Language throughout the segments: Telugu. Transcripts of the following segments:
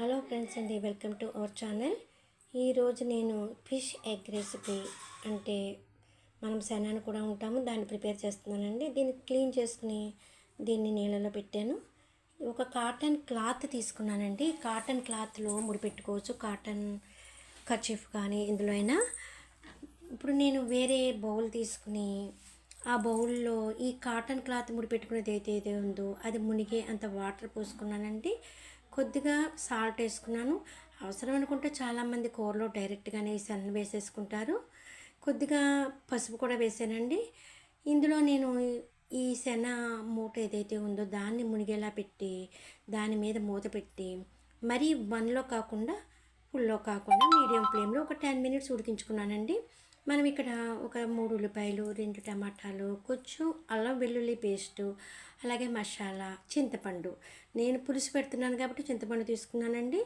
హలో ఫ్రెండ్స్ అండి వెల్కమ్ టు అవర్ ఛానల్. ఈరోజు నేను ఫిష్ ఎగ్ రెసిపీ అంటే మనం శనాన్ని కూడా ఉంటాము దాన్ని ప్రిపేర్ చేస్తున్నానండి. దీన్ని క్లీన్ చేసుకుని దీన్ని నీళ్ళలో పెట్టాను. ఒక కాటన్ క్లాత్ తీసుకున్నానండి. కాటన్ క్లాత్లో ముడి పెట్టుకోవచ్చు కాటన్ కర్చీఫ్ కానీ ఇందులో అయినా. ఇప్పుడు నేను వేరే బౌల్ తీసుకుని ఆ బౌల్లో ఈ కాటన్ క్లాత్ ముడిపెట్టుకునేది అయితే ఏదో ఉందో అది మునిగే అంత వాటర్ పోసుకున్నానండి. కొద్దిగా సాల్ట్ వేసుకున్నాను. అవసరం అనుకుంటే చాలామంది కూరలో డైరెక్ట్గానే ఈ వేసేసుకుంటారు. కొద్దిగా పసుపు కూడా వేసానండి. ఇందులో నేను ఈ శన మూట ఏదైతే ఉందో దాన్ని మునిగేలా పెట్టి దాని మీద మూత పెట్టి మరీ వన్లో కాకుండా ఫుల్లో కాకుండా మీడియం ఫ్లేమ్లో ఒక టెన్ మినిట్స్ ఉడికించుకున్నానండి. మనం ఇక్కడ ఒక మూడు ఉల్లిపాయలు రెండు టమాటాలు కొంచెం అల్లం వెల్లుల్లి పేస్టు అలాగే మసాలా చింతపండు. నేను పులుసు పెడుతున్నాను కాబట్టి చింతపండు తీసుకున్నానండి.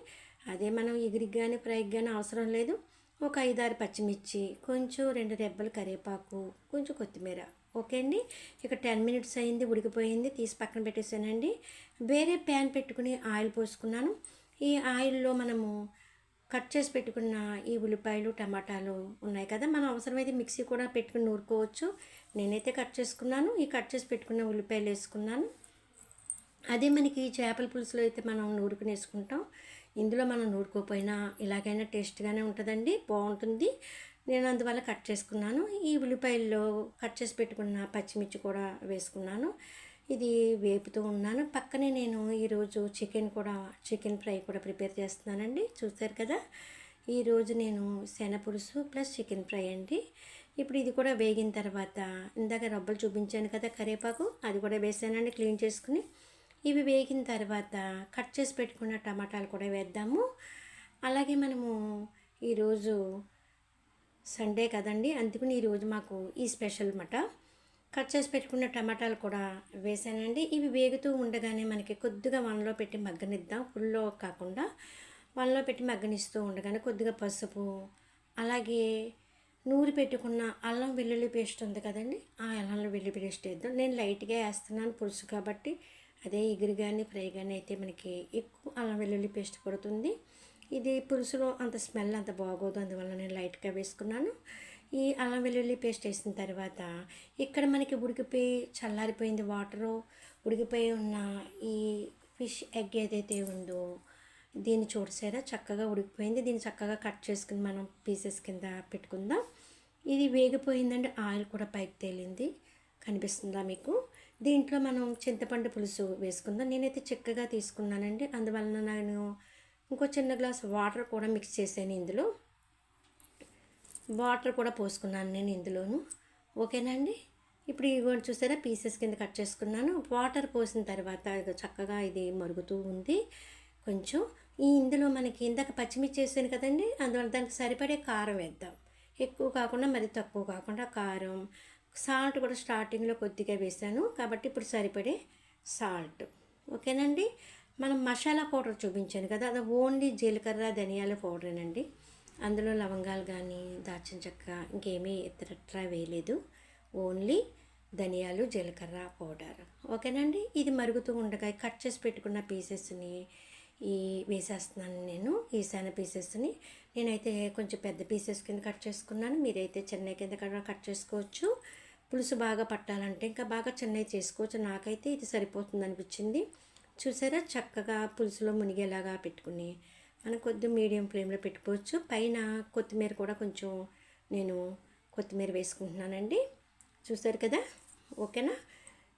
అదే మనం ఎగిరికి కానీ ఫ్రైకి కానీ అవసరం లేదు. ఒక ఐదారు పచ్చిమిర్చి కొంచెం రెండు రెబ్బలు కరివేపాకు కొంచెం కొత్తిమీర. ఓకే అండి? ఇక టెన్ మినిట్స్ అయింది ఉడికిపోయింది తీసి పక్కన పెట్టేసానండి వేరే ప్యాన్ పెట్టుకుని ఆయిల్ పోసుకున్నాను. ఈ ఆయిల్లో మనము కట్ చేసి పెట్టుకున్న ఈ ఉల్లిపాయలు టమాటాలు ఉన్నాయి కదా. మనం అవసరమైతే మిక్సీ కూడా పెట్టుకుని నూరుకోవచ్చు. నేనైతే కట్ చేసుకున్నాను. ఈ కట్ చేసి పెట్టుకున్న ఉల్లిపాయలు వేసుకున్నాను. అదే మనకి చేపల పులుసులో అయితే మనం నూరుకుని వేసుకుంటాం. ఇందులో మనం నూరుకోపోయినా ఇలాగైనా టేస్ట్గానే ఉంటుందండి. బాగుంటుంది. నేను అందువల్ల కట్ చేసుకున్నాను. ఈ ఉల్లిపాయల్లో కట్ చేసి పెట్టుకున్న పచ్చిమిర్చి కూడా వేసుకున్నాను. ఇది వేపుతూ ఉన్నాను. పక్కనే నేను ఈరోజు చికెన్ కూడా చికెన్ ఫ్రై కూడా ప్రిపేర్ చేస్తున్నానండి. చూస్తారు కదా? ఈరోజు నేను శనపులుసు ప్లస్ చికెన్ ఫ్రై అండి. ఇప్పుడు ఇది కూడా వేగిన తర్వాత ఇందాక రబ్బలు చూపించాను కదా కరివేపాకు అది కూడా వేసానండి క్లీన్ చేసుకుని. ఇవి వేగిన తర్వాత కట్ చేసి పెట్టుకున్న టమాటాలు కూడా వేద్దాము. అలాగే మనము ఈరోజు సండే కదండి అందుకని ఈరోజు మాకు ఈ స్పెషల్ మాట కట్ చేసి పెట్టుకున్న టమాటాలు కూడా వేసానండి. ఇవి వేగుతూ ఉండగానే మనకి కొద్దిగా వనలో పెట్టి మగ్గనిద్దాం. ఫుల్లో కాకుండా వనలో పెట్టి మగ్గనిస్తూ ఉండగానే కొద్దిగా పసుపు అలాగే నూరి పెట్టుకున్న అల్లం వెల్లుల్లి పేస్ట్ ఉంది కదండి ఆ అల్లం వెల్లుల్లి పేస్ట్ వేద్దాం. నేను లైట్గా వేస్తున్నాను పులుసు కాబట్టి అదే ఎగురు కానీ ఫ్రై కానీ అయితే మనకి ఎక్కువ అల్లం వెల్లుల్లి పేస్ట్ పడుతుంది ఇది పులుసులో అంత స్మెల్ అంత బాగోదు అందువల్ల నేను లైట్గా వేసుకున్నాను. ఈ అల్లం వెల్లుల్లి పేస్ట్ వేసిన తర్వాత ఇక్కడ మనకి ఉడికిపోయి చల్లారిపోయింది వాటరు ఉడికిపోయి ఉన్న ఈ ఫిష్ ఎగ్ ఏదైతే ఉందో దీన్ని చూడసారా? చక్కగా ఉడికిపోయింది. దీన్ని చక్కగా కట్ చేసుకుని మనం పీసెస్ కింద పెట్టుకుందాం. ఇది వేగిపోయిందండి. ఆయిల్ కూడా పైకి తేలింది. కనిపిస్తుందా మీకు? దీంట్లో మనం చింతపండు పులుసు వేసుకుందాం. నేనైతే చిక్కగా తీసుకున్నానండి. అందువలన నేను ఇంకో చిన్న గ్లాస్ వాటర్ కూడా మిక్స్ చేశాను ఇందులో. వాటర్ కూడా పోసుకున్నాను నేను ఇందులోను. ఓకేనండి? ఇప్పుడు ఇవి చూసారా పీసెస్ కింద కట్ చేసుకున్నాను. వాటర్ పోసిన తర్వాత చక్కగా ఇది మరుగుతూ ఉంది. కొంచెం ఈ ఇందులో మనకి ఇందాక పచ్చిమిర్చి వేసాను కదండి అందువల్ల దానికి సరిపడే కారం వేద్దాం. ఎక్కువ కాకుండా మరి తక్కువ కాకుండా కారం సాల్ట్ కూడా స్టార్టింగ్లో కొద్దిగా వేసాను. కాబట్టి ఇప్పుడు సరిపడే సాల్ట్. ఓకేనండి? మనం మసాలా పౌడర్ చూపించాను కదా అది ఓన్లీ జీలకర్ర ధనియాల పౌడరేనండి. అందులో లవంగాలు కానీ దాల్చిన చెక్క ఇంకేమీ ఇతరట్రా వేయలేదు. ఓన్లీ ధనియాలు జీలకర్ర పౌడర్. ఓకేనండి? ఇది మరుగుతూ ఉండగా కట్ చేసి పెట్టుకున్న పీసెస్ని ఈ వేసేస్తున్నాను నేను ఈ సన్న పీసెస్ని. నేనైతే కొంచెం పెద్ద పీసెస్ కింద కట్ చేసుకున్నాను. మీరైతే చెన్నై కింద కూడా కట్ చేసుకోవచ్చు. పులుసు బాగా పట్టాలంటే ఇంకా బాగా చెన్నై చేసుకోవచ్చు. నాకైతే ఇది సరిపోతుంది అనిపించింది చూసారా? చక్కగా పులుసులో మునిగేలాగా పెట్టుకుని మనం కొద్ది మీడియం ఫ్లేమ్లో పెట్టుకోవచ్చు. పైన కొత్తిమీర కూడా కొంచెం నేను కొత్తిమీర వేసుకుంటున్నానండి. చూసారు కదా? ఓకేనా?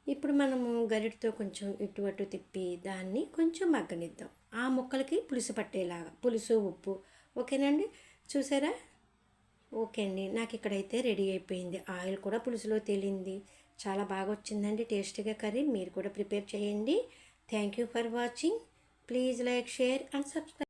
ఇప్పుడు మనము గరిటతో కొంచెం ఇటు అటు తిప్పి దాన్ని కొంచెం మగ్గనిద్దాం. ఆ ముక్కలకి పులుసు పట్టేలాగా పులుసు ఉప్పు. ఓకేనండి? చూసారా? ఓకే అండి. నాకు ఇక్కడైతే రెడీ అయిపోయింది. ఆయిల్ కూడా పులుసులో తేలింది. చాలా బాగా వచ్చిందండి. టేస్టీగా కర్రీ. మీరు కూడా ప్రిపేర్ చేయండి. Thank you for watching. Please like share and subscribe.